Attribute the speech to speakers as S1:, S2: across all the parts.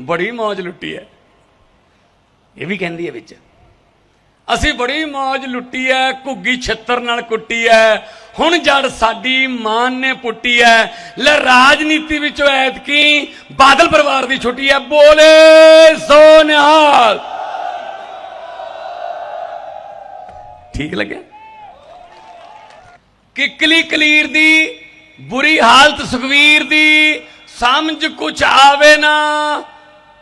S1: ਬੜੀ ਮੌਜ ਲੁੱਟੀ ਹੈ ਇਹ ਵੀ ਕਹਿੰਦੀ ਹੈ ਵਿੱਚ। ਅਸੀਂ ਬੜੀ ਮੌਜ ਲੁੱਟੀ ਹੈ ਘੁੱਗੀ ਛੱਤਰ ਨਾਲ ਕੁੱਟੀ ਹੈ ਹੁਣ ਜੜ ਸਾਡੀ ਮਾਨ ਨੇ ਪੁੱਟੀ ਹੈ ਲੈ ਰਾਜਨੀਤੀ ਵਿੱਚੋਂ ਐਤਕੀ ਬਾਦਲ ਪਰਿਵਾਰ ਦੀ ਛੁੱਟੀ ਹੈ ਬੋਲੇ ਸੋ ਨਿਹਾਲ। ਠੀਕ ਲੱਗਿਆ? ਕਿੱਕਲੀ ਕਲੀਰ ਦੀ, ਬੁਰੀ ਹਾਲਤ ਸੁਖਵੀਰ ਦੀ, ਸਮਝ ਕੁਛ ਆਵੇ ਨਾ।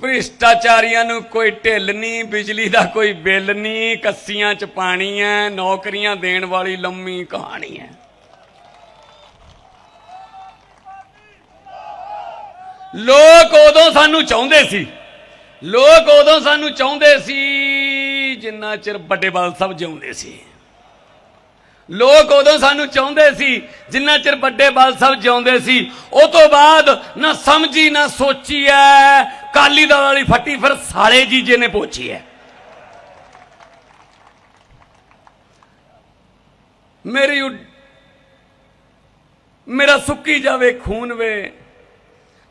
S1: ਭ੍ਰਿਸ਼ਟਾਚਾਰੀਆਂ ਨੂੰ ਕੋਈ ਢਿੱਲ ਨਹੀਂ, ਬਿਜਲੀ ਦਾ ਕੋਈ ਬਿੱਲ ਨਹੀਂ, ਕੱਸੀਆਂ ਚ ਪਾਣੀ ਹੈ ਨੌਕਰੀਆਂ ਦੇਣ ਵਾਲੀ ਲੰਮੀ ਕਹਾਣੀ ਹੈ ਲੋਕ ਉਦੋਂ ਸਾਨੂੰ ਚਾਹੁੰਦੇ ਸੀ, ਲੋਕ ਉਦੋਂ ਸਾਨੂੰ ਚਾਹੁੰਦੇ ਸੀ, ਜਿੰਨਾ ਚਿਰ ਵੱਡੇ ਬਾਲ ਸਾਹਿਬ ਜਿਉਂਦੇ ਸੀ। ਲੋਕ ਉਦੋਂ ਸਾਨੂੰ ਚਾਹੁੰਦੇ ਸੀ, ਜਿੰਨਾ ਚਿਰ ਵੱਡੇ ਬਾਲ ਸਾਹਿਬ ਜਿਉਂਦੇ ਸੀ, ਉਹ ਤੋਂ ਬਾਅਦ ਨਾ ਸਮਝੀ ਨਾ ਸੋਚੀ ਐ ਅਕਾਲੀ ਦਲ ਵਾਲੀ ਫੱਟੀ ਫਿਰ ਸਾਲੇ ਜੀਜੇ ਨੇ ਪੋਚੀ ਹੈ। ਮੇਰੀ ਉੱਡ- ਮੇਰਾ ਸੁੱਕੀ ਜਾਵੇ, ਖੂਨ ਵੇ,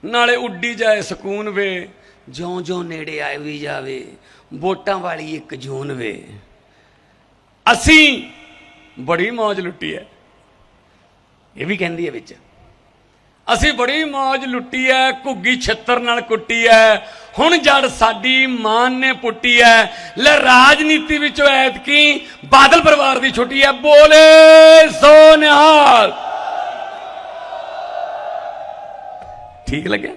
S1: ਨਾਲੇ ਉੱਡੀ ਜਾਏ ਸਕੂਨ ਵੇ ਜਿਉਂ ਜਿਉਂ ਨੇੜੇ ਆਏ ਵੀ ਜਾਵੇ, ਵੋਟਾਂ ਵਾਲੀ ਇੱਕ ਜੂਨ ਵੇ। ਅਸੀਂ ਬੜੀ ਮौज ਲੁੱਟੀ ਹੈ। ਇਹ ਵੀ ਕਹਿੰਦੀ ਹੈ ਵਿੱਚ। ਅਸੀਂ ਬੜੀ ਮੌਜ ਲੁੱਟੀ ਹੈ ਘੁੱਗੀ ਛੱਤਰ ਨਾਲ ਕੁੱਟੀ ਹੈ ਹੁਣ ਜੜ ਸਾਡੀ ਮਾਨ ਨੇ ਪੁੱਟੀ ਹੈ ਲੈ ਰਾਜਨੀਤੀ ਵਿੱਚੋਂ ਐਤਕੀ ਬਾਦਲ ਪਰਿਵਾਰ ਦੀ ਛੁੱਟੀ ਹੈ ਬੋਲੇ ਸੋ ਨਿਹਾਲ ਠੀਕ ਲੱਗਿਆ?